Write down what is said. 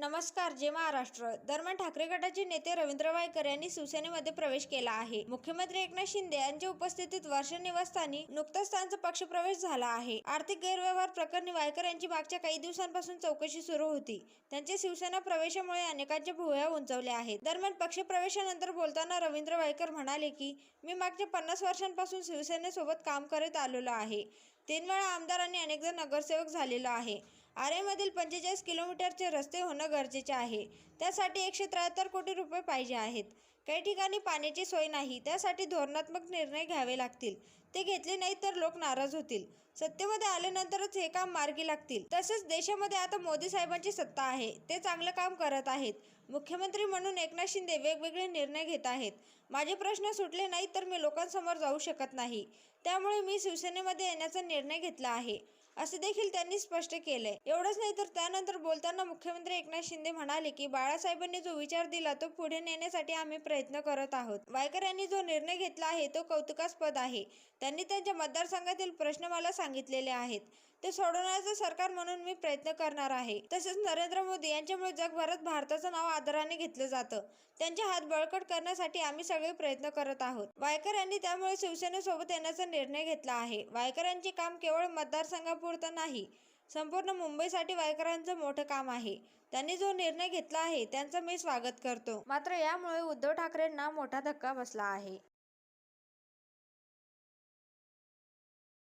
नमस्कार जे महाराष्ट्र. दरम्यान ठाकरे गटाचे नेते रवींद्र वायकर यांनी शिवसेनेमध्ये प्रवेश केला आहे. मुख्यमंत्री एकनाथ शिंदे यांच्या उपस्थितीत वर्ष निवासस्थानी नुकताच त्यांचा पक्षप्रवेश झाला आहे. आर्थिक गैरव्यवहार प्रकरणी वायकर यांची मागच्या काही दिवसांपासून चौकशी सुरू होती. त्यांच्या शिवसेना प्रवेशामुळे अनेकांच्या भुवया उंचवल्या आहेत. दरम्यान पक्षप्रवेशानंतर बोलताना रवींद्र वायकर म्हणाले की मी मागच्या पन्नास वर्षांपासून शिवसेनेसोबत काम करत आलेलो आहे. तीन वेळा आमदार आणि अनेकदा नगरसेवक झालेलो आहे. आरेमधील पंचेचाळीस किलोमीटरचे रस्ते होणं गरजेचे आहे. त्यासाठी एकशे त्र्याहत्तर कोटी रुपये पाहिजे आहेत. काही ठिकाणी पाण्याची सोय नाही त्यासाठी धोरणात्मक निर्णय घ्यावे लागतील. ते घेतले नाही तर लोक नाराज होतील. सत्तेमध्ये आल्यानंतरच हे काम मार्गी लागतील. तसेच देशामध्ये आता मोदी साहेबांची सत्ता आहे. ते चांगलं काम करत आहेत. मुख्यमंत्री म्हणून एकनाथ शिंदे वेगवेगळे निर्णय घेत आहेत. माझे प्रश्न सुटले नाही तर मी लोकांसमोर जाऊ शकत नाही. त्यामुळे मी शिवसेनेमध्ये येण्याचा निर्णय घेतला आहे. असे देखील त्यांनी स्पष्ट केलंय. एवढंच नाही तर त्यानंतर बोलताना मुख्यमंत्री एकनाथ शिंदे म्हणाले की बाळासाहेबांनी जो विचार दिला तो पुढे नेण्यासाठी आम्ही प्रयत्न करत आहोत. वायकर यांनी जो निर्णय घेतला आहे तो कौतुकास्पद आहे. त्यांनी त्यांच्या मतदारसंघातील प्रश्न मला सांगितलेले आहेत. ते सोडवण्याचं सरकार म्हणून मी प्रयत्न करणार आहे. तसेच नरेंद्र मोदी यांच्यामुळे जगभरात भारताचं नाव आदराने घेतलं जातं. त्यांचे हात बळकट करण्यासाठी आम्ही सगळे प्रयत्न करत आहोत. वायकर यांनी त्यामुळे शिवसेनेसोबत येण्याचा निर्णय घेतला आहे. वायकर यांचे काम केवळ मतदारसंघापुरतं नाही संपूर्ण मुंबईसाठी वायकरांचं मोठं काम आहे. त्यांनी जो निर्णय घेतला आहे त्यांचं मी स्वागत करतो. मात्र यामुळे उद्धव ठाकरेंना मोठा धक्का बसला आहे.